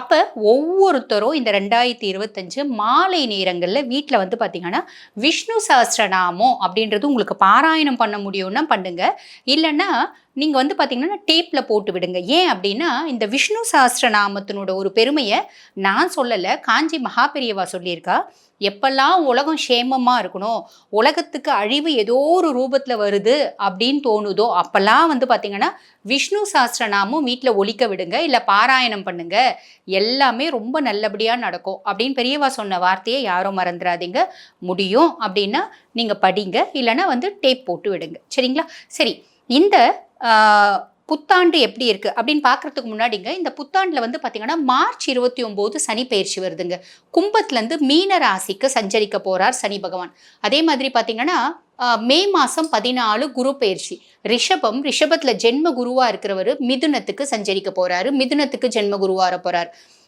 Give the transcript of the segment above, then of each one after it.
அப்போ ஒவ்வொருத்தரும் இந்த ரெண்டாயிரத்தி இருபத்தஞ்சு மாலை நேரங்களில் வீட்டில் வந்து பார்த்திங்கன்னா விஷ்ணு சஹஸ்ரநாமம் அப்படின்றது உங்களுக்கு பாராயணம் பண்ண முடியும்னா பண்ணுங்க. இல்லைன்னா நீங்கள் வந்து பார்த்தீங்கன்னா டேப்பில் போட்டு விடுங்க. ஏன் அப்படின்னா இந்த விஷ்ணு சஹஸ்ரநாமத்தினோட ஒரு பெருமையை நான் சொல்லலை காஞ்சி மகாபெரியவா சொல்லியிருக்கா எப்பெல்லாம் உலகம் சேமமாக இருக்கணும் உலகத்துக்கு அழிவு ஏதோ ஒரு ரூபத்தில் வருது அப்படின்னு தோணுதோ அப்போல்லாம் வந்து பார்த்தீங்கன்னா விஷ்ணு சஹஸ்ரநாமம் வீட்டில் ஒழிக்க விடுங்க இல்லை பாராயணம் பண்ணுங்க எல்லாமே ரொம்ப நல்லபடியாக நடக்கும். அப்படின்னு பெரியவா சொன்ன வார்த்தையை யாரும் மறந்துடாதீங்க. முடியும் அப்படின்னா நீங்கள் படிங்க இல்லைன்னா வந்து டேப் போட்டு விடுங்க. சரிங்களா? சரி இந்த புத்தாண்டு எப்படி இருக்குது அப்படின்னு பார்க்குறதுக்கு முன்னாடிங்க இந்த புத்தாண்டில் வந்து பார்த்திங்கன்னா மார்ச் இருபத்தி ஒம்போது சனி பயிற்சி வருதுங்க. கும்பத்துலேருந்து மீன ராசிக்கு சஞ்சரிக்க போகிறார் சனி பகவான். அதே மாதிரி பார்த்தீங்கன்னா மே மாதம் பதினாலு குரு பயிற்சி. ரிஷபம் ரிஷபத்தில் ஜென்ம குருவாக இருக்கிறவர் மிதுனத்துக்கு சஞ்சரிக்க போகிறாரு மிதுனத்துக்கு ஜென்ம குருவாக போகிறார்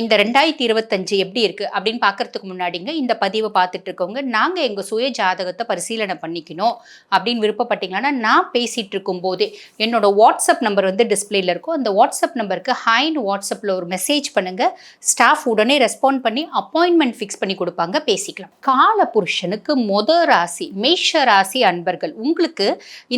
இந்த ரெண்டாயிரத்தி இருபத்தஞ்சு எப்படி இருக்குது அப்படின்னு பார்க்கறதுக்கு முன்னாடிங்க இந்த பதிவை பார்த்துட்டு இருக்கவங்க நாங்கள் எங்கள் சுய ஜாதகத்தை பரிசீலனை பண்ணிக்கணும் அப்படின்னு விருப்பப்பட்டீங்கன்னா நான் பேசிகிட்டு இருக்கும்போதே என்னோட வாட்ஸ்அப் நம்பர் வந்து டிஸ்பிளேல இருக்கும். அந்த வாட்ஸ்அப் நம்பருக்கு ஹைன்னு வாட்ஸ்அப்பில் ஒரு மெசேஜ் பண்ணுங்கள் ஸ்டாஃப் உடனே ரெஸ்பாண்ட் பண்ணி அப்பாயின்மெண்ட் ஃபிக்ஸ் பண்ணி கொடுப்பாங்க பேசிக்கலாம். கால புருஷனுக்கு மொத ராசி மேஷ ராசி அன்பர்கள் உங்களுக்கு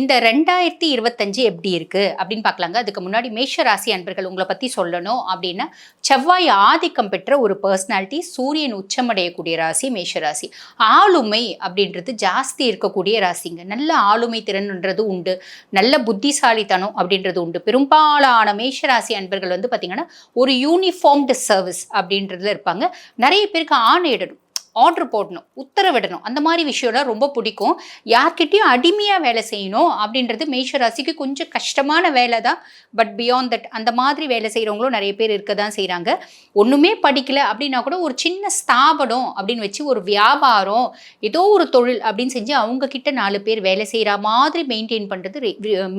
இந்த ரெண்டாயிரத்தி இருபத்தஞ்சு எப்படி இருக்கு அப்படின்னு பார்க்கலாங்க. அதுக்கு முன்னாடி மேஷ ராசி அன்பர்கள் உங்களை பற்றி சொல்லணும் அப்படின்னா செவ்வாய் ஆதிக்கம் பெற்ற ஒரு பர்சனாலிட்டி சூரியன் உச்சமடையக்கூடிய ராசி மேஷராசி. ஆளுமை அப்படின்றது ஜாஸ்தி இருக்கக்கூடிய ராசிங்க. நல்ல ஆளுமை திறன்ன்றது உண்டு. நல்ல புத்திசாலித்தனம் அப்படின்றது உண்டு. பெரும்பாலான மேஷராசி அன்பர்கள் வந்து பார்த்திங்கன்னா ஒரு யூனிஃபார்ம்டு சர்வீஸ் அப்படின்றதுல இருப்பாங்க. நிறைய பேருக்கு ஆணையிடணும் ஆர்டர் போடணும் உத்தரவிடணும். அந்த மாதிரி விஷயம்லாம் ரொம்ப பிடிக்கும். யார்கிட்டையும் அடிமையாக வேலை செய்யணும் அப்படின்றது மேஷராசிக்கு கொஞ்சம் கஷ்டமான வேலை தான். பட் பியாண்ட் தட் அந்த மாதிரி வேலை செய்கிறவங்களும் நிறைய பேர் இருக்க தான் செய்கிறாங்க ஒன்றுமே படிக்கல அப்படின்னா கூட ஒரு சின்ன ஸ்தாபனம் அப்படின்னு வச்சு ஒரு வியாபாரம் ஏதோ ஒரு தொழில் அப்படின்னு செஞ்சு அவங்கக்கிட்ட நாலு பேர் வேலை செய்கிற மாதிரி மெயின்டைன் பண்ணுறது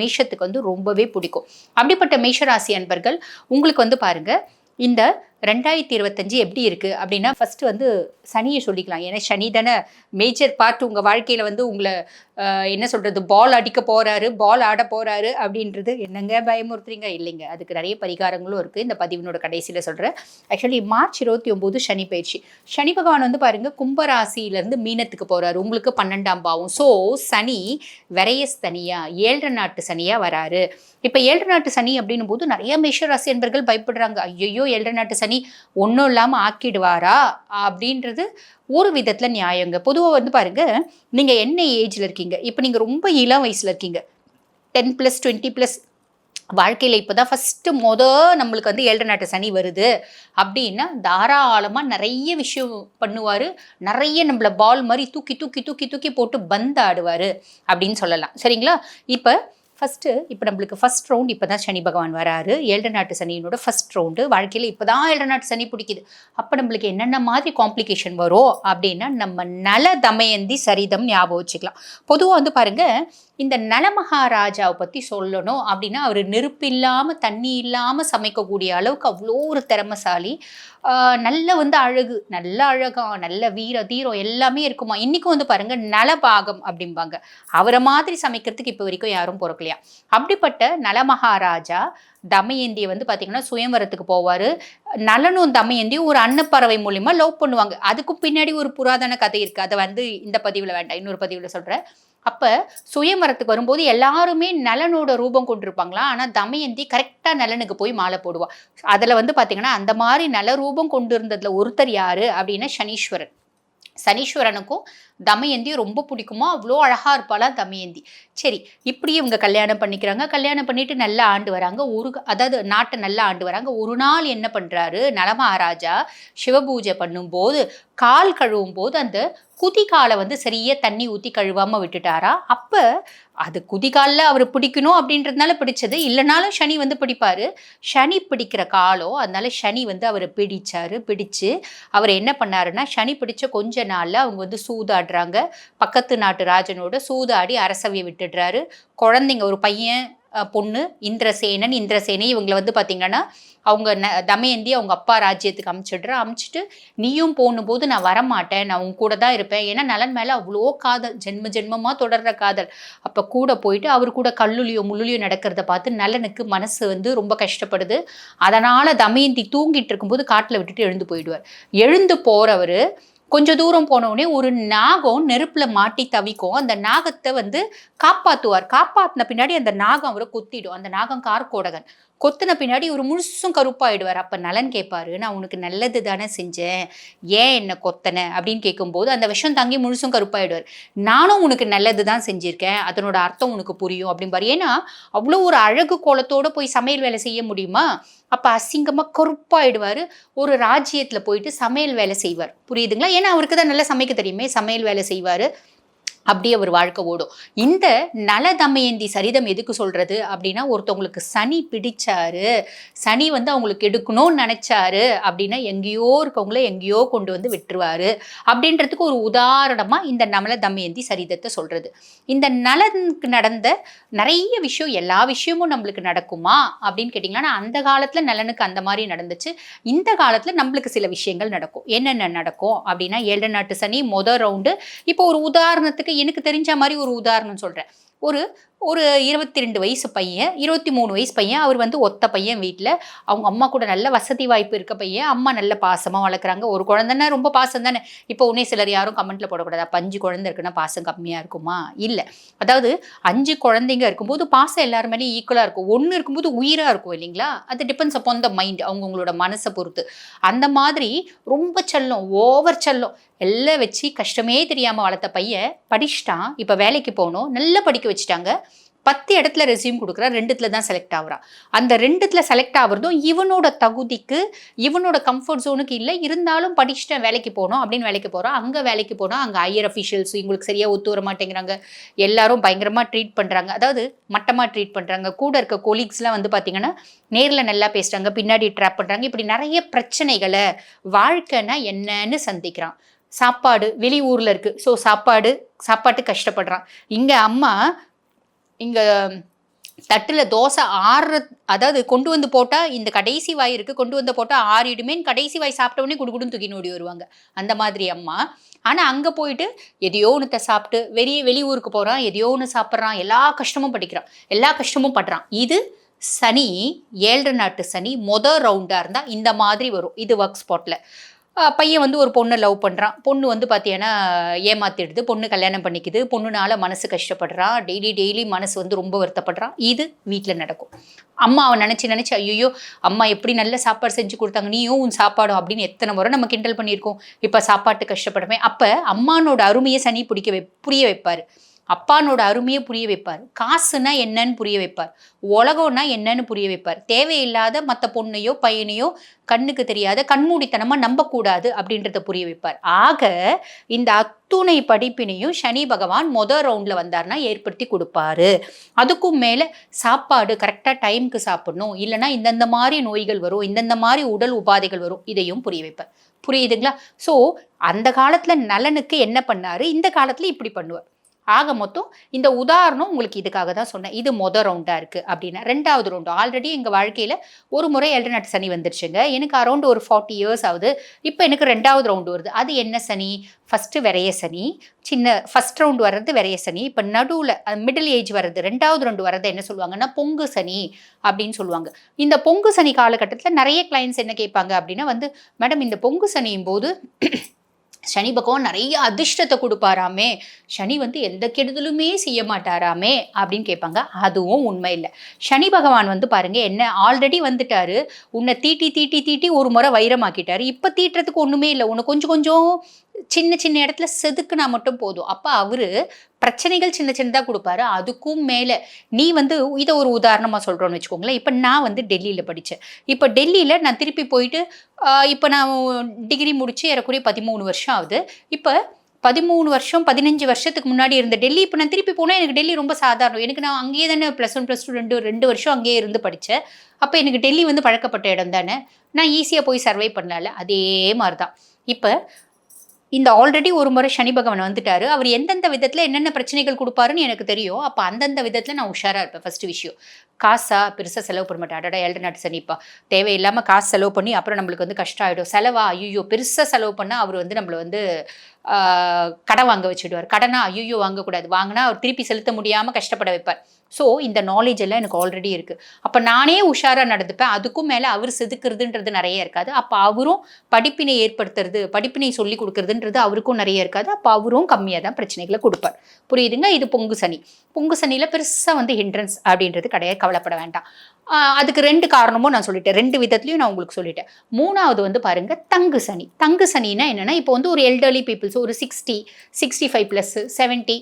மேஷத்துக்கு வந்து ரொம்பவே பிடிக்கும். அப்படிப்பட்ட மேஷராசி அன்பர்கள் உங்களுக்கு வந்து பாருங்கள் இந்த ரெண்டாயிரத்தி இருபத்தஞ்சு எப்படி இருக்குது அப்படின்னா ஃபஸ்ட்டு வந்து சனியை சொல்லிக்கலாம். ஏன்னா சனி தானே மேஜர் பார்ட் உங்கள் வாழ்க்கையில் வந்து உங்களை என்ன சொல்கிறது பால் அடிக்க போகிறாரு பால் ஆட போகிறாரு அப்படின்றது என்னங்க பயமுறுத்துறீங்க? இல்லைங்க. அதுக்கு நிறைய பரிகாரங்களும் இருக்குது இந்த பதிவினோட கடைசியில் சொல்கிறேன் ஆக்சுவலி மார்ச் இருபத்தி ஒம்பது சனி பயிற்சி. சனி பகவான் வந்து பாருங்கள் கும்பராசியிலேருந்து மீனத்துக்கு போகிறாரு உங்களுக்கு பன்னெண்டாம் பாவம். ஸோ சனி விரையஸ் தனியாக ஏழரை நாட்டு சனியாக வராரு. இப்போ ஏழரை நாட்டு சனி அப்படின்னும் போது நிறைய மேஷராசி என்பர்கள் பயப்படுறாங்க. ஐயோ ஏழரை நாட்டு சனி ஒன்றும் இல்லாமல் ஆக்கிடுவாரா? அப்படின்றது ஒரு விதத்தில் நியாயங்க. பொதுவாக வந்து பாருங்க நீங்கள் என்ன ஏஜில் இருக்கீங்க? இப்போ நீங்கள் ரொம்ப இளம் வயசில் இருக்கீங்க. டென் ப்ளஸ் டுவெண்ட்டி ப்ளஸ் வாழ்க்கையில் இப்போ தான் ஃபஸ்ட்டு மொத நம்மளுக்கு வந்து ஏழரை நாட்டு சனி வருது. அப்படின்னா தாராளமாக நிறைய விஷயம் பண்ணுவார். நிறைய நம்மளை பால் மாதிரி தூக்கி தூக்கி தூக்கி தூக்கி போட்டு பந்து ஆடுவார் அப்படின்னு சொல்லலாம். சரிங்களா? இப்போ ஃபஸ்ட்டு இப்போ நம்மளுக்கு ஃபஸ்ட் ரவுண்ட் இப்போ தான் சனி பகவான் வராரு. ஏழு நாட்டு சனியினோட ஃபஸ்ட் ரவுண்டு வாழ்க்கையில் இப்போ தான் ஏழு நாட்டு சனி பிடிக்குது. அப்போ நம்மளுக்கு என்னென்ன மாதிரி காம்ப்ளிகேஷன் வரும் அப்படின்னா நம்ம நல தமயந்தி சரிதம் ஞாபகம் வச்சுக்கலாம். பொதுவாக வந்து பாருங்கள் இந்த நலமகாராஜாவை பற்றி சொல்லணும் அப்படின்னா அவர் நெருப்பு இல்லாமல் தண்ணி இல்லாமல் சமைக்கக்கூடிய அளவுக்கு அவ்வளோ ஒரு திறமசாலி. நல்ல வந்து அழகு நல்ல அழகா நல்ல வீர தீரம் எல்லாமே இருக்குமா? இன்றைக்கும் வந்து பாருங்க நலபாகம் அப்படிம்பாங்க. அவரை மாதிரி சமைக்கிறதுக்கு இப்போ வரைக்கும் யாரும் பிறக்கலையா இல்லையா? அப்படிப்பட்ட நலமகாராஜா தமயந்தியை வந்து பார்த்தீங்கன்னா சுயம்பரத்துக்கு போவார். நலனும் தமயந்தியும் ஒரு அன்னப்பறவை மூலியமா லவ் பண்ணுவாங்க. அதுக்கும் பின்னாடி ஒரு புராதன கதை இருக்குது அதை வந்து இந்த பதிவில் வேண்டாம். இன்னொரு பதிவில் சொல்கிறேன் அப்போ சுயமரத்துக்கு வரும்போது எல்லாருமே நலனோட ரூபம் கொண்டிருப்பாங்களா? ஆனால் தமயந்தி கரெக்டாக நலனுக்கு போய் மாலை போடுவா. அதில் வந்து பார்த்தீங்கன்னா அந்த மாதிரி நல ரூபம் கொண்டு இருந்ததுல ஒருத்தர் யாரு? அப்படின்னா சனீஸ்வரன். சனீஸ்வரனுக்கும் தமயந்தி ரொம்ப பிடிக்குமா அவ்வளோ அழகாக இருப்பாளா தமயந்தி. சரி இப்படி இவங்க கல்யாணம் பண்ணிக்கிறாங்க. கல்யாணம் பண்ணிட்டு நல்லா ஆண்டு வராங்க. ஒரு அதாவது நாட்டை நல்லா ஆண்டு வராங்க. ஒரு நாள் என்ன பண்ணுறாரு நலமகாராஜா சிவபூஜை பண்ணும்போது கால் கழுவும் போது அந்த குதிகாலை வந்து சரியாக தண்ணி ஊற்றி கழுவாமல் விட்டுட்டாரா? அப்போ அது குதிகாலில் அவர் பிடிக்கணும் அப்படின்றதுனால பிடிச்சது. இல்லைனாலும் சனி வந்து பிடிப்பார். சனி பிடிக்கிற காலம் அதனால சனி வந்து அவரை பிடிச்சாரு. பிடிச்சு அவர் என்ன பண்ணாருன்னா சனி பிடிச்ச கொஞ்ச நாளில் அவங்க வந்து சூதாடுறாங்க பக்கத்து நாட்டு ராஜனோட சூதாடி அரசவையை விட்டுடுறாரு. குழந்தைங்க ஒரு பையன் பொண்ணு இந்திரசேனன் இந்திரசேனை இவங்களை வந்து பார்த்திங்கன்னா அவங்க ந தமயந்தி அவங்க அப்பா ராஜ்யத்துக்கு அமுச்சிடுற. அமுச்சிட்டு நீயும் போகும்போது நான் வரமாட்டேன். நான் உன் கூட தான் இருப்பேன். ஏன்னா நலன் மேலே அவ்வளோ காதல் ஜென்ம ஜென்மமாக தொடர்ற காதல். அப்போ கூட போயிட்டு அவர் கூட கல்லுலியோ முள்ளுலியோ நடக்கிறத பார்த்து நலனுக்கு மனசு வந்து ரொம்ப கஷ்டப்படுது. அதனால் தமயந்தி தூங்கிட்டு இருக்கும்போது காட்டில் விட்டுட்டு எழுந்து போயிடுவார். எழுந்து போகிறவர் கொஞ்சம் தூரம் போனவுடனே ஒரு நாகம் நெருப்புல மாட்டி தவிக்கும். அந்த நாகத்தை வந்து காப்பாத்துவார். காப்பாத்தின பின்னாடி அந்த நாகம் அவரை குத்திடும். அந்த நாகம் கார்கோடகன். கொத்தின பின்னாடி ஒரு முழுசும் கருப்பாயிடுவார். அப்போ நலன் கேட்பாரு நான் உனக்கு நல்லது தானே செஞ்சேன். ஏன் என்னை கொத்தனை? அப்படின்னு கேட்கும்போது அந்த விஷம் தங்கி முழுசும் கருப்பாயிடுவார். நானும் உனக்கு நல்லது தான் செஞ்சுருக்கேன். அதனோட அர்த்தம் உனக்கு புரியும். அப்படிம்பாரு. ஏன்னா அவ்வளோ ஒரு அழகு கோலத்தோடு போய் சமையல் வேலை செய்ய முடியுமா? அப்போ அசிங்கமாக கருப்பாயிடுவார். ஒரு ராஜ்யத்தில் போயிட்டு சமையல் வேலை செய்வார். புரியுதுங்களா? ஏன்னா அவருக்கு தான் நல்லா சமைக்க தெரியுமே சமையல் வேலை செய்வார். அப்படியே அவர் வாழ்க்கை ஓடும். இந்த நலதமயந்தி சரிதம் எதுக்கு சொல்றது? அப்படின்னா ஒருத்தவங்களுக்கு சனி பிடிச்சாரு சனி வந்து அவங்களுக்கு எடுக்கணும்னு நினைச்சாரு அப்படின்னா எங்கேயோ இருக்கவங்கள எங்கேயோ கொண்டு வந்து விட்டுருவாரு அப்படின்றதுக்கு ஒரு உதாரணமா இந்த நல தமயந்தி சரிதத்தை சொல்றது. இந்த நலனுக்கு நடந்த நிறைய விஷயம் எல்லா விஷயமும் நம்மளுக்கு நடக்குமா அப்படின்னு கேட்டிங்கன்னா அந்த காலத்துல நலனுக்கு அந்த மாதிரி நடந்துச்சு. இந்த காலத்துல நம்மளுக்கு சில விஷயங்கள் நடக்கும். என்னென்ன நடக்கும் அப்படின்னா ஏழு நாட்டு சனி மொதல் ரவுண்டு இப்போ ஒரு உதாரணத்துக்கு எனக்கு தெரிஞ்ச மாதிரி ஒரு உதாரணம் சொல்கிறேன் ஒரு ஒரு இருபத்தி ரெண்டு வயசு பையன் இருபத்தி மூணு வயசு பையன் அவர் வந்து ஒத்த பையன் வீட்டில் அவங்க அம்மா கூட நல்ல வசதி வாய்ப்பு இருக்க பையன் அம்மா நல்ல பாசமாக வளர்க்குறாங்க. ஒரு குழந்தைன்னா ரொம்ப பாசம் தானே. இப்போ உன்னே சிலர் யாரும் கமெண்ட்டில் போடக்கூடாது. அப்போ அஞ்சு குழந்தை இருக்குன்னா பாசம் கம்மியாக இருக்குமா? இல்லை. அதாவது அஞ்சு குழந்தைங்க இருக்கும்போது பாசம் எல்லாருமேலேயும் ஈக்குவலாக இருக்கும். ஒன்று இருக்கும்போது உயிராக இருக்கும் இல்லைங்களா? அது டிபெண்ட்ஸ் அப்பான் த மைண்ட் அவங்கவுங்களோட மனசை பொறுத்து. அந்த மாதிரி ரொம்ப செல்லம் ஓவர் செல்லம். எல்லாம் வச்சு கஷ்டமே தெரியாமல் வளர்த்த பையன் படிச்சிட்டான். இப்போ வேலைக்கு போகணும். நல்லா படிக்க வச்சுட்டாங்க. பத்து இடத்துல ரெசியூம் கொடுக்குறா ரெண்டுத்துல தான் செலக்ட் ஆகுறான் அந்த ரெண்டுத்துல செலக்ட் ஆகுறதும் இவனோட தகுதிக்கு இவனோட கம்ஃபர்ட் ஜோனுக்கு இல்லை. இருந்தாலும் படிச்சுட்டேன் வேலைக்கு போகணும் அப்படின்னு வேலைக்கு போகிறான் அங்கே வேலைக்கு போனால் அங்கே ஹையர் அஃபிஷியல்ஸ் இவங்களுக்கு சரியாக ஒத்து வர மாட்டேங்கிறாங்க. எல்லாரும் பயங்கரமாக ட்ரீட் பண்ணுறாங்க அதாவது மட்டமாக ட்ரீட் பண்ணுறாங்க கூட இருக்க கொலீக்ஸ்லாம் வந்து பார்த்தீங்கன்னா நேரில் நல்லா பேசுகிறாங்க பின்னாடி ட்ராப் பண்ணுறாங்க இப்படி நிறைய பிரச்சனைகளை வாழ்க்கைன்னா என்னன்னு சந்திக்கிறான். சாப்பாடு வெளி ஊரில் இருக்குது ஸோ சாப்பாடு சாப்பாட்டு கஷ்டப்படுறான். இங்கே அம்மா இங்கே தட்டில் தோசை ஆறுற அதாவது கொண்டு வந்து போட்டால் இந்த கடைசி வாய் இருக்குது கொண்டு வந்து போட்டால் ஆறிடுமே கடைசி வாய் சாப்பிட்ட உடனே குடுகுடுன்னு தூக்கி ஓடி வருவாங்க. அந்த மாதிரி அம்மா. ஆனால் அங்கே போயிட்டு எதையோ ஒன்றத்தை சாப்பிட்டு வெளியே வெளியூருக்கு போகிறான் எதையோ ஒன்று சாப்பிட்றான். எல்லா கஷ்டமும் படிக்கிறான். எல்லா கஷ்டமும் படுறான். இது சனி ஏழரை நாட்டு சனி மொதல் ரவுண்டாக இருந்தால் இந்த மாதிரி வரும். இது ஒர்க் ஸ்பாட்டில் பையன் வந்து ஒரு பொண்ணை லவ் பண்ணுறான் பொண்ணு வந்து பார்த்தீங்கன்னா ஏமாத்திடுது. பொண்ணு கல்யாணம் பண்ணிக்குது. பொண்ணுனால மனசு கஷ்டப்படுறான். டெய்லி டெய்லி மனசு வந்து ரொம்ப வருத்தப்படுறான். இது வீட்டில் நடக்கும். அம்மா அவன் நினச்சி நினச்சி ஐயோ அம்மா எப்படி நல்ல சாப்பாடு செஞ்சு கொடுத்தாங்க? நீயும் உன் சாப்பாடும் அப்படின்னு எத்தனை முறை நம்ம கிண்டல் பண்ணியிருக்கோம். இப்போ சாப்பாட்டு கஷ்டப்படுமே அப்போ அம்மானோட அருமையை சனி பிடிக்க வை புரிய வைப்பார். அப்பானோட அருமையை புரிய வைப்பார். காசுனா என்னன்னு புரிய வைப்பார். உலகம்னா என்னன்னு புரிய வைப்பார். தேவையில்லாத மற்ற பொண்ணையோ பையனையோ கண்ணுக்கு தெரியாத கண்மூடித்தனமாக நம்பக்கூடாது அப்படின்றத புரிய வைப்பார். ஆக இந்த அத்துணை படிப்பினையும் சனி பகவான் மொதல் ரவுண்டில் வந்தார்னா ஏற்படுத்தி கொடுப்பாரு. அதுக்கும் மேலே சாப்பாடு கரெக்டாக டைமுக்கு சாப்பிடணும். இல்லைனா இந்தந்த மாதிரி நோய்கள் வரும் இந்தந்த மாதிரி உடல் உபாதைகள் வரும் இதையும் புரிய வைப்பார். புரியுதுங்களா? ஸோ அந்த காலத்தில் நலனுக்கு என்ன பண்ணாரு? இந்த காலத்தில் இப்படி பண்ணுவார். ஆக மொத்தம் இந்த உதாரணம் உங்களுக்கு இதுக்காக தான் சொன்னேன். இது மொதல் ரவுண்டாக இருக்குது அப்படின்னா ரெண்டாவது ரவுண்டு ஆல்ரெடி எங்கள் வாழ்க்கையில் ஒரு முறை ஏழரை சனி வந்துருச்சுங்க. எனக்கு அரௌண்ட் ஒரு ஃபார்ட்டி இயர்ஸ் ஆகுது. இப்போ எனக்கு ரெண்டாவது ரவுண்டு வருது. அது என்ன சனி? ஃபஸ்ட்டு விரைய சனி. சின்ன ஃபஸ்ட் ரவுண்டு வர்றது விரைய சனி. இப்போ நடுவில் மிடில் ஏஜ் வர்றது ரெண்டாவது ரவுண்டு வர்றது என்ன சொல்லுவாங்கன்னா பொங்கு சனி அப்படின்னு சொல்லுவாங்க. இந்த பொங்கு சனி காலகட்டத்தில் நிறைய கிளைண்ட்ஸ் என்ன கேட்பாங்க அப்படின்னா வந்து மேடம் இந்த பொங்கு சனியும் போது சனி பகவான் நிறைய அதிர்ஷ்டத்தை கொடுப்பாராமே. சனி வந்து எந்த கெடுதலுமே செய்ய மாட்டாராமே அப்படின்னு கேட்பாங்க. அதுவும் உண்மை இல்லை சனி பகவான் வந்து பாருங்க என்ன ஆல்ரெடி வந்துட்டாரு. உன்னை தீட்டி தீட்டி தீட்டி ஒரு முறை வைரமாக்கிட்டாரு. இப்போ தீட்டுறதுக்கு ஒன்றுமே இல்லை. உன்னை கொஞ்சம் கொஞ்சம் சின்ன சின்ன இடத்துல செதுக்குனா மட்டும் போதும். அப்போ அவர் பிரச்சனைகள் சின்ன சின்னதாக கொடுப்பாரு. அதுக்கும் மேலே நீ வந்து இதை ஒரு உதாரணமாக சொல்கிறோன்னு வச்சுக்கோங்களேன். இப்போ நான் வந்து டெல்லியில் படித்தேன் இப்போ டெல்லியில் நான் திருப்பி போயிட்டு இப்போ நான் டிகிரி முடித்து ஏறக்குறைய பதிமூணு வருஷம் ஆகுது. இப்போ பதிமூணு வருஷம் பதினஞ்சு வருஷத்துக்கு முன்னாடி இருந்த டெல்லி இப்போ நான் திருப்பி போனால் எனக்கு டெல்லி ரொம்ப சாதாரணம். எனக்கு நான் அங்கேயே தானே ப்ளஸ் ஒன் ப்ளஸ் டூ ரெண்டு ரெண்டு வருஷம் அங்கேயே இருந்து படித்தேன் அப்போ எனக்கு டெல்லி வந்து பழக்கப்பட்ட இடம் தானே? நான் ஈஸியாக போய் சர்வை பண்ணல அதே மாதிரி தான் இப்போ இந்த ஆல்ரெடி ஒரு முறை சனி பகவான் வந்துட்டாரு. அவர் எந்தெந்த விதத்தில் என்னென்ன பிரச்சனைகள் கொடுப்பாருன்னு எனக்கு தெரியும். அப்போ அந்தந்த விதத்தில் நான் உஷாராக இருப்பேன். ஃபஸ்ட்டு விஷயம் காசா பெருசாக செலவு பண்ண மாட்டேன். அடடா ஏழு நாட்டு சனிப்பா தேவையில்லாமல் காசு செலவு பண்ணி அப்புறம் நம்மளுக்கு வந்து கஷ்டம் ஆகிடும் செலவா? ஐயோ பெருசாக செலவு பண்ணால் அவர் வந்து நம்மளை வந்து கடன் வாங்க வச்சுடுவார். கடனா ஐயோ வாங்கக்கூடாது. வாங்கினா அவர் திருப்பி செலுத்த முடியாமல் கஷ்டப்பட வைப்பார். ஸோ இந்த நாலேஜ் எல்லாம் எனக்கு ஆல்ரெடி இருக்குது அப்போ நானே உஷாராக நடந்துப்பேன். அதுக்கும் மேலே அவர் செதுக்கிறதுன்றது நிறைய இருக்காது. அப்போ அவரும் படிப்பினை ஏற்படுத்துறது படிப்பினை சொல்லி கொடுக்குறதுன்றது அவருக்கும் நிறைய இருக்காது. அப்போ அவரும் கம்மியாக தான் பிரச்சனைகளை கொடுப்பார். புரியுதுங்க? இது பொங்கு சனி. பொங்கு சனியில் பெருசாக வந்து ஹிண்ட்ரன்ஸ் அப்படின்றது கிடையாது. கவலைப்பட வேண்டாம். அதுக்கு ரெண்டு காரணமும் நான் சொல்லிட்டேன். ரெண்டு விதத்துலையும் நான் உங்களுக்கு சொல்லிட்டேன். மூணாவது வந்து பாருங்க தங்கு சனி. தங்கு சனின்னா என்னென்னா இப்போ வந்து ஒரு எல்டர்லி பீப்புள்ஸ் ஒரு sixty sixty five plus seventy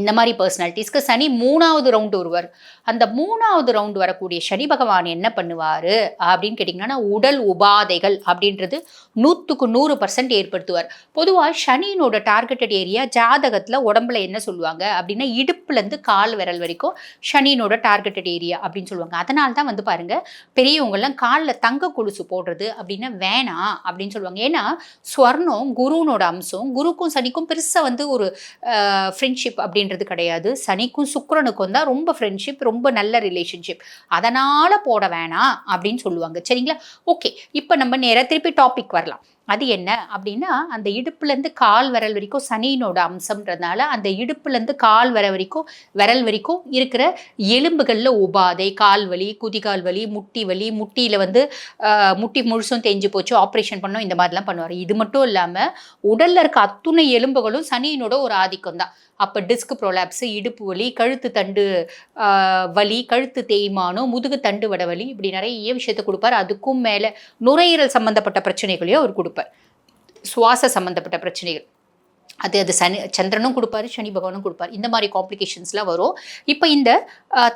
இந்த மாதிரி பர்சனாலிட்டிஸ்க்கு சனி மூணாவது ரவுண்டு வருவார் அந்த மூணாவது ரவுண்டு வரக்கூடிய சனி பகவான் என்ன பண்ணுவார் அப்படின்னு கேட்டிங்கன்னா உடல் உபாதைகள் அப்படின்றது நூற்றுக்கு நூறு பர்சன்ட் ஏற்படுத்துவார். பொதுவாக சனியினோட டார்கெட்டட் ஏரியா ஜாதகத்தில் உடம்புல என்ன சொல்லுவாங்க அப்படின்னா இடுப்புலேருந்து கால் விரல் வரைக்கும் சனியினோட டார்கெட்டட் ஏரியா அப்படின்னு சொல்லுவாங்க. அதனால தான் வந்து பாருங்கள் பெரியவங்கெல்லாம் காலில் தங்க கொலுசு போடுறது அப்படின்னா வேணாம் அப்படின்னு சொல்லுவாங்க. ஏன்னா ஸ்வர்ணம் குருனோட அம்சம் குருக்கும் சனிக்கும் பெருசாக வந்து ஒரு ஃப்ரெண்ட்ஷிப் அப்படி அப்படின்றது கிடையாது. சனிக்கும் சுக்கரனுக்கும் தான் ரொம்ப ஃப்ரெண்ட்ஷிப் ரொம்ப நல்ல ரிலேஷன்ஷிப் அதனால் போட வேணாம் அப்படின்னு சொல்லுவாங்க. சரிங்களா? ஓகே இப்போ நம்ம நேராக திருப்பி டாபிக் வரலாம். அது என்ன அப்படின்னா அந்த இடுப்புலேருந்து கால் விரல் வரைக்கும் சனியினோட அம்சம்ன்றதுனால அந்த இடுப்புலேருந்து கால் வர வரைக்கும் விரல் வரைக்கும் இருக்கிற எலும்புகளில் உபாதை கால் வலி குதிகால் வலி முட்டி வலி முட்டியில் வந்து முட்டி முழுசும் தேஞ்சு போச்சு ஆப்ரேஷன் பண்ணோம் இந்த மாதிரிலாம் பண்ணுவார். இது மட்டும் இல்லாமல் உடலில் இருக்க அத்துணை எலும்புகளும் சனியினோட ஒரு ஆதிக்கம் தான். அப்போ டிஸ்க் ப்ரோலாப்ஸு இடுப்பு வலி கழுத்து தண்டு வலி கழுத்து தேய்மானம் முதுகு தண்டு வட வலி இப்படி நிறைய விஷயத்தை கொடுப்பார். அதுக்கும் மேலே நுரையீரல் சம்மந்தப்பட்ட பிரச்சனைகளையும் அவர் கொடுப்பார். சுவாச சம்மந்தப்பட்ட பிரச்சனைகள். அது அது சனி சந்திரனும் கொடுப்பாரு சனி பகவானும் கொடுப்பார். இந்த மாதிரி காம்ப்ளிகேஷன்ஸ்லாம் வரும். இப்போ இந்த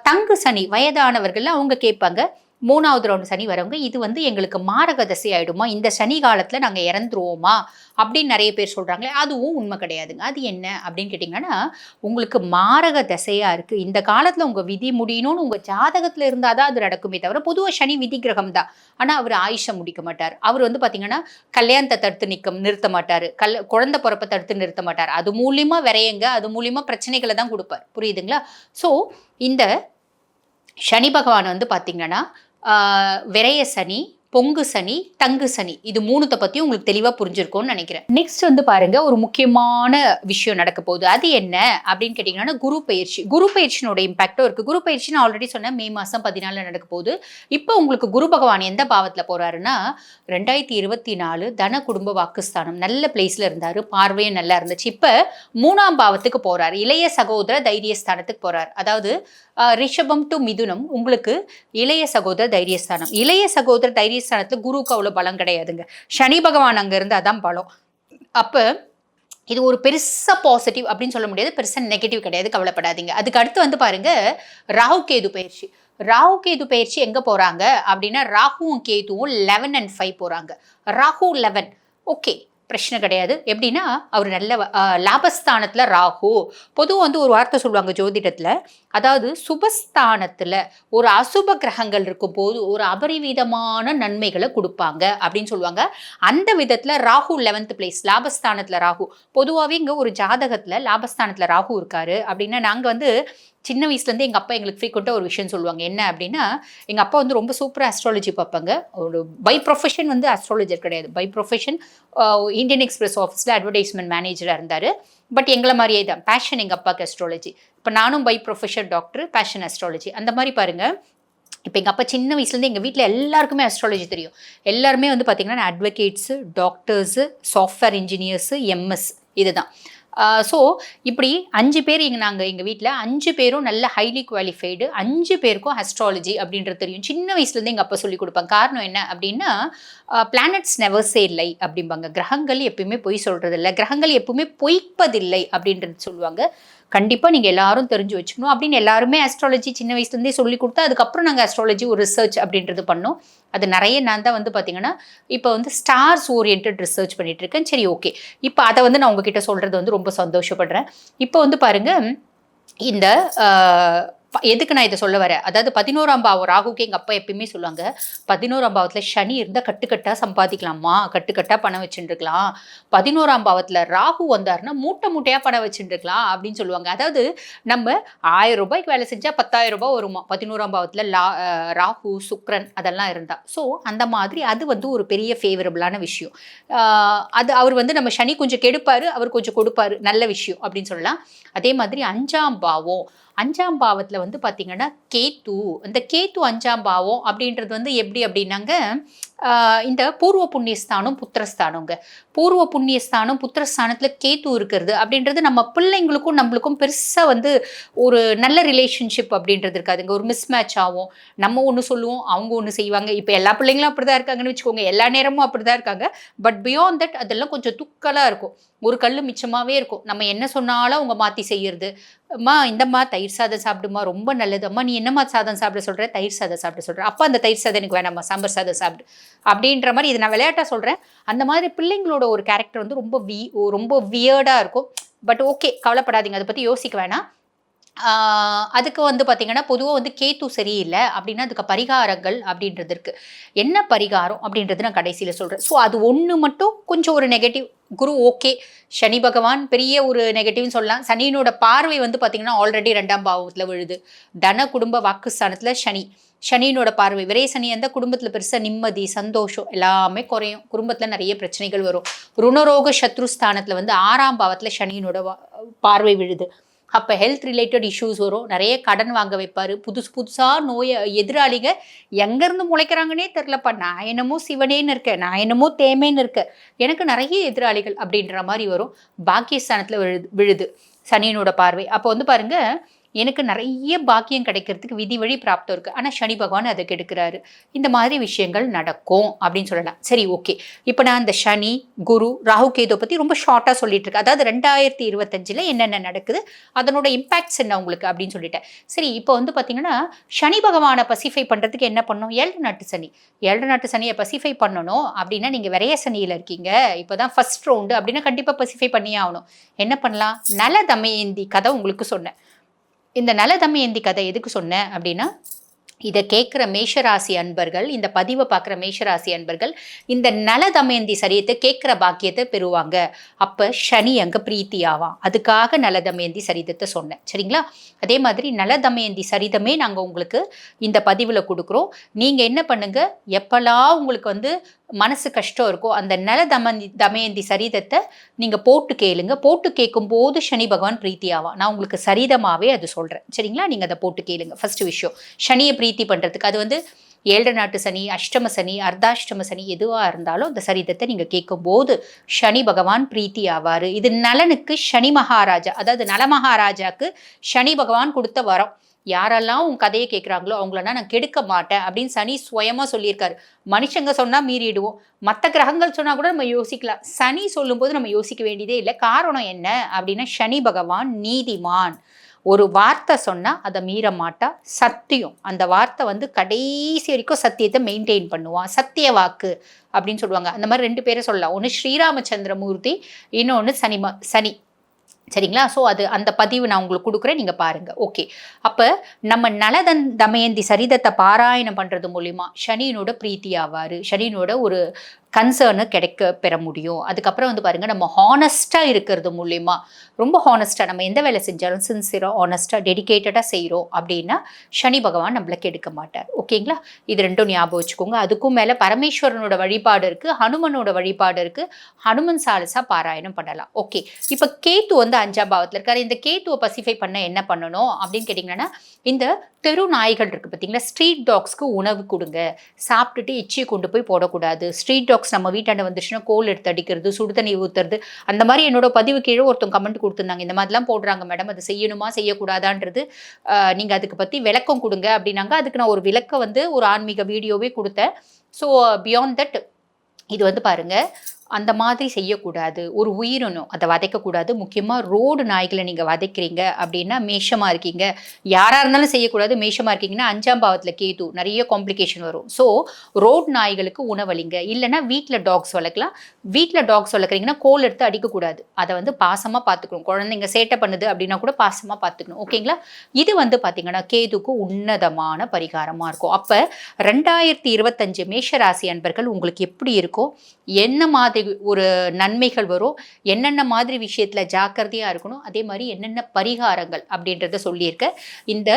தங்கு சனி வயதானவர்கள் அவங்க கேட்பாங்க மூணாவது ரவுண்டு சனி வரவங்க இது வந்து எங்களுக்கு மாரக தசை ஆகிடுமா இந்த சனி காலத்தில் நாங்கள் இறந்துருவோமா? அப்படின்னு நிறைய பேர் சொல்கிறாங்களே அதுவும் உண்மை கிடையாதுங்க. அது என்ன அப்படின்னு கேட்டிங்கன்னா உங்களுக்கு மாரக தசையாக இருக்குது இந்த காலத்தில் உங்கள் விதி முடியணும்னு உங்கள் ஜாதகத்தில் இருந்தால் தான் அது நடக்குமே தவிர பொதுவாக சனி விதி கிரகம் தான். ஆனால் அவர் ஆயுஷை முடிக்க மாட்டார். அவர் வந்து பார்த்திங்கன்னா கல்யாணத்தை தடுத்து நிற்க நிறுத்த மாட்டார். கல் குழந்தை பிறப்பை தடுத்து நிறுத்த மாட்டார். அது மூலியமாக விரையங்க அது மூலியமாக பிரச்சனைகளை தான் கொடுப்பார். புரியுதுங்களா? ஸோ இந்த சனி பகவான் வந்து பார்த்திங்கன்னா விரய சனி பொங்கு சனி தங்கு சனி. இது மூணுத்தை பற்றி உங்களுக்கு தெளிவாக புரிஞ்சிருக்கும்னு நினைக்கிறேன். நெக்ஸ்ட் வந்து பாருங்க ஒரு முக்கியமான விஷயம் நடக்க போகுது. அது என்ன அப்படின்னு கேட்டிங்கன்னா குரு பயிற்சி. குரு பயிற்சியினோட இம்பாக்டும் இருக்குது குரு பயிற்சி நான் ஆல்ரெடி சொன்னேன் மே மாதம் பதினாலில் நடக்க போகுது. இப்போ உங்களுக்கு குரு பகவான் எந்த பாவத்தில் போகிறாருன்னா ரெண்டாயிரத்தி இருபத்தி நாலு தன குடும்ப வாக்குஸ்தானம். நல்ல பிளேஸில் இருந்தார் பார்வையும் நல்லா இருந்துச்சு. இப்போ மூணாம் பாவத்துக்கு போகிறார் இளைய சகோதர தைரியஸ்தானத்துக்கு போகிறார் அதாவது ரிஷபம் டு மிதுனம். உங்களுக்கு இளைய சகோதர தைரியஸ்தானம் இளைய சகோதர தைரியஸ்தானத்தில் குருவுக்கு அவ்வளோ பலம் கிடையாதுங்க. சனி பகவான் அங்கே இருந்து அதான் பலம். அப்போ இது ஒரு பெருசாக பாசிட்டிவ் அப்படின்னு சொல்ல முடியாது. பெருசாக நெகட்டிவ் கிடையாது. கவலைப்படாதீங்க. அதுக்கு அடுத்து வந்து பாருங்க ராகு கேது பயிற்சி. ராகு கேது பயிற்சி எங்கே போகிறாங்க அப்படின்னா ராகுவும் கேதுவும் லெவன் அண்ட் ஃபைவ் போகிறாங்க ராகு லெவன் ஓகே பிரச்சனை கிடையாது. எப்படின்னா அவர் நல்ல லாபஸ்தானத்தில் ராகு. பொதுவாக வந்து ஒரு வார்த்தை சொல்லுவாங்க ஜோதிடத்தில் அதாவது சுபஸ்தானத்தில் ஒரு அசுப கிரகங்கள் இருக்கும் போது ஒரு அபரிவிதமான நன்மைகளை கொடுப்பாங்க அப்படின்னு சொல்லுவாங்க. அந்த விதத்தில் ராகு லெவன்த் பிளேஸ் லாபஸ்தானத்தில் ராகு. பொதுவாகவே இங்கே ஒரு ஜாதகத்தில் லாபஸ்தானத்தில் ராகு இருக்காரு அப்படின்னா நாங்கள் வந்து சின்ன வயசுலேருந்து எங்கள் அப்பா எங்களுக்கு ஃப்ரீக்வெண்ட்டாக ஒரு விஷயம் சொல்லுவாங்க. என்ன அப்படின்னா எங்கள் அப்பா வந்து ரொம்ப சூப்பராக அஸ்ட்ராலஜி பார்ப்பாங்க. ஒரு பை ப்ரொஃபஷன் வந்து ஆஸ்ட்ராலஜர் கிடையாது. பை ப்ரொஃபஷன் இந்தியன் எக்ஸ்பிரஸ் ஆஃபீஸில் அட்வர்டைஸ்மெண்ட் மேனேஜராக இருந்தார். பட் எங்களை மாதிரியே தான். பேஷன் எங்கள் அப்பாவுக்கு அஸ்ட்ராலஜி இப்போ நானும் by professor doctor passion astrology அந்த மாதிரி பாருங்கள் இப்போ எங்கள் அப்பா சின்ன வயசுலேருந்து எங்கள் வீட்டில் எல்லாருக்குமே அஸ்ட்ராலஜி தெரியும். எல்லாருமே வந்து பார்த்திங்கன்னா advocates doctors software engineers MS இதுதான். ஸோ இப்படி அஞ்சு பேர் இங்கே நாங்கள் எங்கள் வீட்டில் அஞ்சு பேரும் நல்ல ஹைலி குவாலிஃபைடு அஞ்சு பேருக்கும் அஸ்ட்ராலஜி அப்படின்றது தெரியும். சின்ன வயசுலேருந்து எங்கள் அப்பா சொல்லி கொடுப்பாங்க. காரணம் என்ன அப்படின்னா பிளானட்ஸ் நெவர் சே இல்லை அப்படிம்பாங்க. கிரகங்கள் எப்பயுமே பொய் சொல்கிறது இல்லை கிரகங்கள் எப்பவுமே பொய்ப்பதில்லை அப்படின்றது சொல்லுவாங்க. கண்டிப்பாக நீங்கள் எல்லாரும் தெரிஞ்சு வச்சுக்கணும் அப்படின்னு எல்லாருமே அஸ்ட்ராலஜி சின்ன வயசுலேருந்தே சொல்லி கொடுத்தா அதுக்கப்புறம் நாங்கள் அஸ்ட்ராலஜி ஒரு ரிசர்ச் அப்படின்றது பண்ணோம். அது நிறைய நான் தான் வந்து பார்த்தீங்கன்னா இப்போ வந்து ஸ்டார்ஸ் ஓரியன்ட் ரிசர்ச் பண்ணிட்டு இருக்கேன். சரி ஓகே இப்போ அதை வந்து நான் உங்ககிட்ட சொல்கிறது வந்து ரொம்ப சந்தோஷப்படுறேன். இப்போ வந்து பாருங்க இந்த எதுக்கு நான் இதை சொல்ல வரேன்? அதாவது பதினோராம் பாவம் ராகுக்கு எங்கள் அப்பா எப்பயுமே சொல்லுவாங்க பதினோராம் பாவத்தில் சனி இருந்தால் கட்டுக்கட்டாக சம்பாதிக்கலாமா? கட்டுக்கட்டாக பணம் வச்சுட்டுருக்கலாம் பதினோராம் பாவத்தில் ராகு வந்தாருன்னா மூட்டை மூட்டையாக பணம் வச்சுட்டுருக்கலாம் அப்படின்னு சொல்லுவாங்க. அதாவது நம்ம ஆயிரம் ரூபாய்க்கு வேலை செஞ்சால் பத்தாயிரம் ரூபாய் வருமா? பதினோராம் பாவத்தில் லா ராகு சுக்ரன் அதெல்லாம் இருந்தால் ஸோ அந்த மாதிரி அது வந்து ஒரு பெரிய ஃபேவரபிளான விஷயம். அது அவர் வந்து நம்ம சனி கொஞ்சம் கெடுப்பார் அவர் கொஞ்சம் கொடுப்பாரு. நல்ல விஷயம் அப்படின்னு சொல்லலாம். அதே மாதிரி அஞ்சாம் பாவம் அஞ்சாம் பாவத்தில் வந்து பார்த்தீங்கன்னா கேத்து. இந்த கேத்து அஞ்சாம் பாவம் அப்படின்றது வந்து எப்படி அப்படின்னாங்க இந்த பூர்வ புண்ணியஸ்தானம் புத்திரஸ்தானங்க. பூர்வ புண்ணியஸ்தானம் புத்திரஸ்தானத்தில் கேத்து இருக்கிறது அப்படின்றது நம்ம பிள்ளைங்களுக்கும் நம்மளுக்கும் பெருசாக வந்து ஒரு நல்ல ரிலேஷன்ஷிப் அப்படின்றது இருக்காதுங்க ஒரு மிஸ் மேட்ச் ஆகும். நம்ம ஒன்று சொல்லுவோம் அவங்க ஒன்று செய்வாங்க. இப்போ எல்லா பிள்ளைங்களும் அப்படி தான் இருக்காங்கன்னு வச்சுக்கோங்க. எல்லா நேரமும் அப்படி தான் இருக்காங்க. பட் பியாண்ட் தட் அதெல்லாம் கொஞ்சம் துக்கலாக இருக்கும். ஒரு கல் மிச்சமாகவே இருக்கும். நம்ம என்ன சொன்னாலும் அவங்க மாற்றி செய்யறது. அம்மா இந்தம்மா தயிர் சாதம் சாப்பிடுமா ரொம்ப நல்லது. அம்மா நீ என்னம்மா சாதம் சாப்பிட சொல்கிற தயிர் சாதம் சாப்பிட சொல்கிற அப்போ அந்த தயிர் சாதம் எனக்கு வேணாம்மா சாம்பார் சாதம் சாப்பிடு. அப்படின்ற மாதிரி இது நான் விளையாட்டாக சொல்கிறேன் அந்த மாதிரி பிள்ளைங்களோட ஒரு கேரக்டர் வந்து ரொம்ப வி ரொம்ப வியர்டாக இருக்கும். பட் ஓகே கவலைப்படாதீங்க. அதை பற்றி யோசிக்க வேணாம். அதுக்கு வந்து பார்த்திங்கன்னா பொதுவாக வந்து கேத்து சரியில்லை அப்படின்னா அதுக்கு பரிகாரங்கள் அப்படின்றது இருக்குது என்ன பரிகாரம் அப்படின்றது நான் கடைசியில் சொல்கிறேன் ஸோ அது ஒன்று மட்டும் கொஞ்சம் ஒரு நெகட்டிவ் குரு ஓகே சனி பகவான் பெரிய ஒரு நெகட்டிவ்னு சொல்லலாம். சனியினோட பார்வை வந்து பார்த்திங்கன்னா ஆல்ரெடி ரெண்டாம் பாவத்தில் விழுது. தன குடும்ப வாக்குஸ்தானத்தில் சனி. சனியினோட பார்வை. விரை சனி அந்த குடும்பத்தில் பெருசாக நிம்மதி சந்தோஷம் எல்லாமே குறையும். குடும்பத்தில் நிறைய பிரச்சனைகள் வரும். ருணரோக சத்ருஸ்தானத்தில் வந்து ஆறாம் பாவத்தில் சனியினோட பார்வை விழுது. அப்போ ஹெல்த் ரிலேட்டட் இஷ்யூஸ் வரும். நிறைய கடன் வாங்க வைப்பார். புதுசு புதுசாக நோயை எதிராளிங்க எங்கேருந்து முளைக்கிறாங்கன்னே தெரிலப்பா நான் என்னமோ சிவனேன்னு இருக்கேன். நான் என்னமோ தேமேன்னு இருக்கேன். எனக்கு நிறைய எதிராளிகள் அப்படின்ற மாதிரி வரும். பாக்கியஸ்தானத்தில் விழுது விழுது சனியனோட பார்வை. அப்போ வந்து பாருங்கள் எனக்கு நிறைய பாக்கியம் கிடைக்கிறதுக்கு விதி வழி பிராப்தம் இருக்குது ஆனால் சனி பகவான் அதை கெடுக்கிறாரு. இந்த மாதிரி விஷயங்கள் நடக்கும் அப்படின்னு சொல்லலாம். சரி ஓகே. இப்போ நான் இந்த சனி குரு ராகு கேது பற்றி ரொம்ப ஷார்ட்டாக சொல்லிட்டு இருக்கேன். அதாவது ரெண்டாயிரத்தி இருபத்தஞ்சில் என்னென்ன நடக்குது அதனோட இம்பாக்ட்ஸ் என்ன உங்களுக்கு அப்படின்னு சொல்லிட்டேன். சரி இப்போ வந்து பார்த்தீங்கன்னா சனி பகவானை பசிஃபை பண்ணுறதுக்கு என்ன பண்ணணும் ஏழு நாட்டு சனி. ஏழு நாட்டு சனியை பசிஃபை பண்ணணும் அப்படின்னா நீங்கள் விரைய சனியில் இருக்கீங்க. இப்போ தான் ஃபர்ஸ்ட் ரவுண்டு அப்படின்னா கண்டிப்பாக பசிஃபை பண்ணியே ஆகணும். என்ன பண்ணலாம்? நல தமயந்தி கதை உங்களுக்கு சொன்னேன். இந்த நலதமயந்தி கதை எதுக்கு சொன்னேன் அப்படின்னா இதை கேட்குற மேஷராசி அன்பர்கள் இந்த பதிவை பார்க்குற மேஷராசி அன்பர்கள் இந்த நல தமயந்தி சரியத்தை கேட்குற பாக்கியத்தை பெறுவாங்க. அப்போ சனி அங்கே பிரீத்தி ஆவான். அதுக்காக நல தமயந்தி சரிதத்தை சொன்னேன். சரிங்களா? அதே மாதிரி நல தமயந்தி சரிதமே நாங்கள் உங்களுக்கு இந்த பதிவில் கொடுக்குறோம். நீங்கள் என்ன பண்ணுங்கள் எப்போல்லாம் உங்களுக்கு வந்து மனசு கஷ்டம் இருக்கோ அந்த நல தமந்தி தமயந்தி சரிதத்தை நீங்கள் போட்டு கேளுங்க. போட்டு கேட்கும்போது சனி பகவான் பிரீத்தி ஆவான் நான் உங்களுக்கு சரிதமாகவே அது சொல்கிறேன் சரிங்களா? நீங்கள் அதை போட்டு கேளுங்க. ஃபஸ்ட்டு விஷயம். சனியை பிரீத்தி பண்ணுறதுக்கு அது வந்து ஏழு நாட்டு சனி அஷ்டம சனி அர்த்தாஷ்டம சனி எதுவாக இருந்தாலும் அந்த சரிதத்தை நீங்கள் கேட்கும்போது சனி பகவான் பிரீத்தி ஆவார் இது நலனுக்கு சனி மகாராஜா அதாவது நல மகாராஜாக்கு சனி பகவான் கொடுத்த வரம். யாரெல்லாம் உன் கதையை கேட்குறாங்களோ அவங்களனா நான் கெடுக்க மாட்டேன் அப்படின்னு சனி சுயமாக சொல்லியிருக்காரு. மனுஷங்க சொன்னால் மீறிடுவோம். மற்ற கிரகங்கள் சொன்னால் கூட நம்ம யோசிக்கலாம். சனி சொல்லும்போது நம்ம யோசிக்க வேண்டியதே இல்லை. காரணம் என்ன அப்படின்னா சனி பகவான் நீதிமான். ஒரு வார்த்தை சொன்னால் அதை மீற மாட்டா. சத்தியம். அந்த வார்த்தை வந்து கடைசி வரைக்கும் சத்தியத்தை மெயின்டைன் பண்ணுவான் சத்திய வாக்கு அப்படின்னு சொல்லுவாங்க. அந்த மாதிரி ரெண்டு பேரை சொல்லலாம். ஒன்று ஸ்ரீராமச்சந்திரமூர்த்தி இன்னொன்று சனிம சனி. சரிங்களா? ஸோ அது அந்த பதிவு நான் உங்களுக்கு கொடுக்குறேன். நீங்கள் பாருங்கள் ஓகே அப்போ நம்ம நலதன் தமயந்தி சரிதத்தை பாராயணம் பண்ணுறது மூலிமா சனியினோட பிரீத்தி ஆவார் சனியினோட ஒரு கன்சர்னு கிடைக்க பெற முடியும். அதுக்கப்புறம் வந்து பாருங்கள் நம்ம ஹானஸ்ட்டாக இருக்கிறது மூலிமா ரொம்ப ஹானஸ்ட்டாக நம்ம எந்த வேலை செஞ்சாலும் சின்சியராக ஹானஸ்ட்டாக டெடிக்கேட்டடாக செய்கிறோம் அப்படின்னா சனி பகவான் நம்மளை கெடுக்க மாட்டார். ஓகேங்களா? இது ரெண்டும் ஞாபகம் வச்சுக்கோங்க. அதுக்கும் மேலே பரமேஸ்வரனோட வழிபாடு இருக்குது ஹனுமனோட வழிபாடு இருக்குது ஹனுமன் சாலசா பாராயணம் பண்ணலாம். ஓகே. இப்போ கேத்து வந்து அஞ்சாம் பாவத்தில் இருக்காரு. இந்த கேத்துவை பசிஃபை பண்ண என்ன பண்ணணும் அப்படின்னு கேட்டிங்கன்னா இந்த தெரு நாய்கள் இருக்குது பார்த்தீங்களா ஸ்ட்ரீட் டாக்ஸ்க்கு உணவு கொடுங்க. சாப்பிட்டுட்டு எச்சியை கொண்டு போய் போடக்கூடாது. ஸ்ட்ரீட் டாக்ஸ் நம்ம வீட்டாண்ட வந்துச்சுன்னா கோல் எடுத்து அடிக்கிறது சுடுதண்ணி ஊற்றுறது அந்த மாதிரி என்னோட பதிவு கீழே ஒருத்தவங்க கமெண்ட் கொடுத்துருந்தாங்க. இந்த மாதிரிலாம் போடுறாங்க மேடம் அது செய்யணுமா செய்யக்கூடாதான்றது நீங்கள் அதுக்கு பற்றி விளக்கம் கொடுங்க அப்படின்னாங்க. அதுக்கு நான் ஒரு விளக்க வந்து ஒரு ஆன்மீக வீடியோவே கொடுத்தேன். ஸோ பியாண்ட் தட் இது வந்து பாருங்கள் அந்த மாதிரி செய்யக்கூடாது. ஒரு உயிரினம் அதை வதைக்கக்கூடாது. முக்கியமாக ரோடு நாய்களை நீங்கள் வதைக்கிறீங்க அப்படின்னா மேஷமாக இருக்கீங்க. யாராக இருந்தாலும் செய்யக்கூடாது. மேஷமாக இருக்கீங்கன்னா அஞ்சாம் பாவத்தில் கேது நிறைய காம்ப்ளிகேஷன் வரும். ஸோ ரோடு நாய்களுக்கு உணவளிங்க. இல்லைன்னா வீட்டில் டாக்ஸ் வளர்க்கலாம். வீட்டில் டாக்ஸ் வளர்க்குறீங்கன்னா கோல் எடுத்து அடிக்கக்கூடாது. அதை வந்து பாசமாக பார்த்துக்கணும் குழந்தைங்க சேட்டை பண்ணுது அப்படின்னா கூட பாசமாக பார்த்துக்கணும் ஓகேங்களா இது வந்து பார்த்தீங்கன்னா கேதுக்கு உன்னதமான பரிகாரமாக இருக்கும். அப்போ ரெண்டாயிரத்தி இருபத்தஞ்சு மேஷராசி அன்பர்கள் உங்களுக்கு எப்படி இருக்கும் என்ன மாதிரி ஒரு நன்மைகள் வரும். என்னென்ன மாதிரி விஷயத்தில் ஜாக்கிரதையாக இருக்கணும் அதே மாதிரி என்னென்ன பரிகாரங்கள் அப்படின்றத சொல்லியிருக்க. இந்த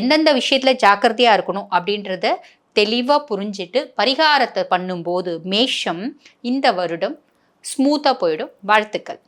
எந்தெந்த விஷயத்தில் ஜாக்கிரதையாக இருக்கணும் அப்படின்றத தெளிவாக புரிஞ்சிட்டு பரிகாரத்தை பண்ணும்போது மேஷம் இந்த வருடம் ஸ்மூத்தாக போயிடும். வாழ்த்துக்கள்.